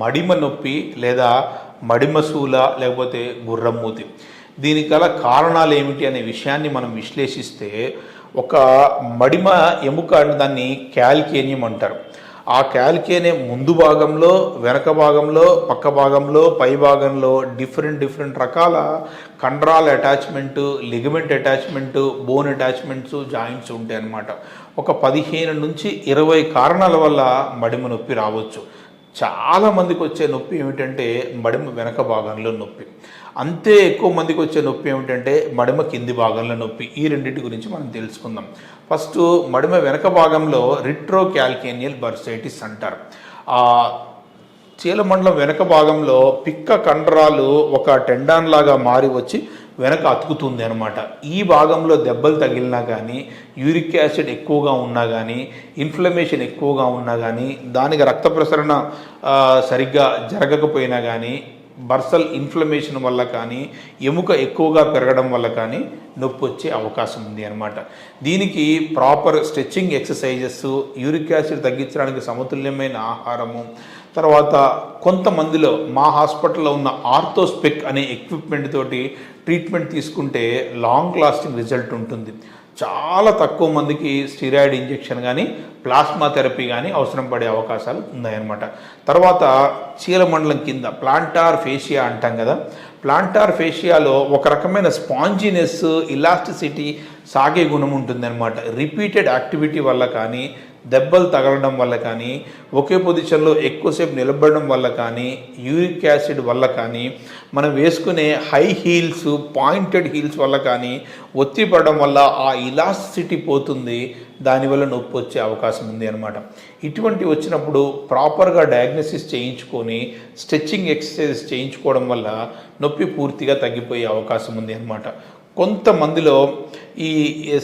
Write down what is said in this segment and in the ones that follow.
మడిమ నొప్పి లేదా మడిమసూల లేకపోతే గుర్రమ్మూతి దీనికి గల కారణాలు ఏమిటి అనే విషయాన్ని మనం విశ్లేషిస్తే ఒక మడిమ ఎముక అంటే దాన్ని క్యాల్కేనియం అంటారు. ఆ క్యాల్కేనియం ముందు భాగంలో వెనక భాగంలో పక్క భాగంలో పై భాగంలో డిఫరెంట్ డిఫరెంట్ రకాల కండరాల attachment ligament attachment bone attachments joints ఉంటాయి అన్నమాట ఒక పదిహేను నుంచి ఇరవై కారణాల వల్ల మడిమ నొప్పి రావచ్చు. చాలా మందికి వచ్చే నొప్పి ఏమిటంటే మడిమ వెనక భాగంలో నొప్పి. అంతే ఎక్కువ మందికి వచ్చే నొప్పి ఏమిటంటే మడిమ కింది భాగంలో నొప్పి. ఈ రెండింటి గురించి మనం తెలుసుకుందాం. ఫస్ట్ మడిమ వెనక భాగంలో రిట్రో క్యాల్కేనియల్ బర్సైటిస్ అంటారు చీలమండలం వెనక భాగంలో పిక్క కండరాలు ఒక టెండాన్ లాగా మారి వచ్చి వెనక అతుకుతుంది అనమాట ఈ భాగంలో దెబ్బలు తగిలినా కానీ యూరిక్ యాసిడ్ ఎక్కువగా ఉన్నా కానీ ఇన్ఫ్లమేషన్ ఎక్కువగా ఉన్నా కానీ దానికి రక్త ప్రసరణ సరిగ్గా జరగకపోయినా కానీ బర్సల్ ఇన్ఫ్లమేషన్ వల్ల కానీ ఎముక ఎక్కువగా పెరగడం వల్ల కానీ నొప్పి వచ్చే అవకాశం ఉంది అనమాట దీనికి proper stretching exercises uric acid తగ్గించడానికి సమతుల్యమైన ఆహారము తర్వాత కొంతమందిలో మా హాస్పిటల్లో ఉన్న ఆర్థోస్పెక్ అనే ఎక్విప్మెంట్ తోటి ట్రీట్మెంట్ తీసుకుంటే లాంగ్ లాస్టింగ్ రిజల్ట్ ఉంటుంది. చాలా తక్కువ మందికి స్టిరాయిడ్ ఇంజెక్షన్ కానీ ప్లాస్మా థెరపీ కానీ అవసరం పడే అవకాశాలు ఉన్నాయన్నమాట. తర్వాత చీలమండలం కింద ప్లాంటార్ ఫేషియా అంటాం కదా. ప్లాంటార్ ఫేషియాలో ఒక రకమైన స్పాంజినెస్ ఇలాస్టిసిటీ సాగే గుణం ఉంటుందన్నమాట. రిపీటెడ్ యాక్టివిటీ వల్ల కానీ దెబ్బలు తగలడం వల్ల కానీ ఒకే పొజిషన్లో ఎక్కువసేపు నిలబడడం వల్ల కానీ యూరిక్ యాసిడ్ వల్ల కానీ మనం వేసుకునే హై హీల్స్ పాయింటెడ్ హీల్స్ వల్ల కానీ ఒత్తి పడడం వల్ల ఆ ఇలాస్టిసిటీ పోతుంది. దానివల్ల నొప్పి వచ్చే అవకాశం ఉంది అనమాట ఇటువంటి వచ్చినప్పుడు ప్రాపర్గా డయాగ్నోసిస్ చేయించుకొని స్ట్రెచ్చింగ్ ఎక్సర్సైజ్ చేయించుకోవడం వల్ల నొప్పి పూర్తిగా తగ్గిపోయే అవకాశం ఉంది అనమాట కొంతమందిలో ఈ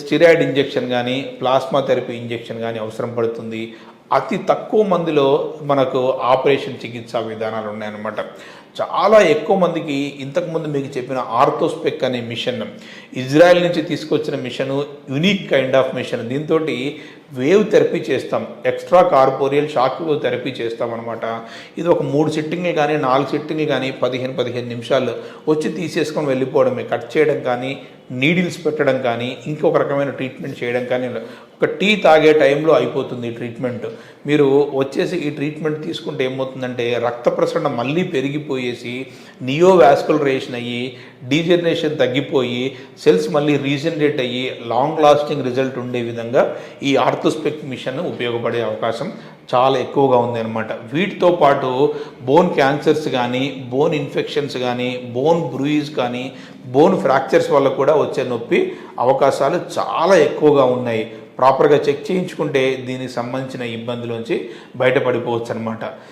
స్టిరాయిడ్ ఇంజెక్షన్ కానీ ప్లాస్మా థెరపీ ఇంజెక్షన్ కానీ అవసరం పడుతుంది. అతి తక్కువ మందిలో మనకు ఆపరేషన్ చికిత్సా విధానాలు ఉన్నాయన్నమాట. చాలా ఎక్కువ మందికి ఇంతకుముందు మీకు చెప్పిన ఆర్థోస్పెక్ అనే మిషన్ ఇజ్రాయెల్ నుంచి తీసుకొచ్చిన machine unique kind of machine దీంతో వేవ్ థెరపీ చేస్తాం extra corporeal shock wave therapy చేస్తాం అనమాట ఇది ఒక మూడు సిట్టింగ్లు కానీ నాలుగు సిట్టింగ్లు కానీ పదిహేను పదిహేను నిమిషాలు వచ్చి తీసేసుకొని వెళ్ళిపోవడమే. కట్ చేయడం కానీ నీడిల్స్ పెట్టడం కానీ ఇంకొక రకమైన ట్రీట్మెంట్ చేయడం కానీ ఒక టీ తాగే టైంలో అయిపోతుంది ఈ ట్రీట్మెంట్. మీరు వచ్చేసి ఈ ట్రీట్మెంట్ తీసుకుంటే ఏమవుతుందంటే రక్త ప్రసరణ మళ్ళీ పెరిగిపోయి పోయేసి నియో వాస్కులరేషన్ అయ్యి డీజనరేషన్ తగ్గిపోయి సెల్స్ మళ్ళీ రీజనరేట్ అయ్యి లాంగ్ లాస్టింగ్ రిజల్ట్ ఉండే విధంగా ఈ ఆర్థోస్పెక్ మిషన్ ఉపయోగపడే అవకాశం చాలా ఎక్కువగా ఉంది అనమాట వీటితో పాటు బోన్ క్యాన్సర్స్ కానీ బోన్ ఇన్ఫెక్షన్స్ కానీ బోన్ బ్రూయిజ్ కానీ బోన్ ఫ్రాక్చర్స్ వల్ల కూడా వచ్చే నొప్పి అవకాశాలు చాలా ఎక్కువగా ఉన్నాయి. ప్రాపర్గా చెక్ చేయించుకుంటే దీనికి సంబంధించిన ఇబ్బందులోంచి బయటపడిపోవచ్చు అనమాట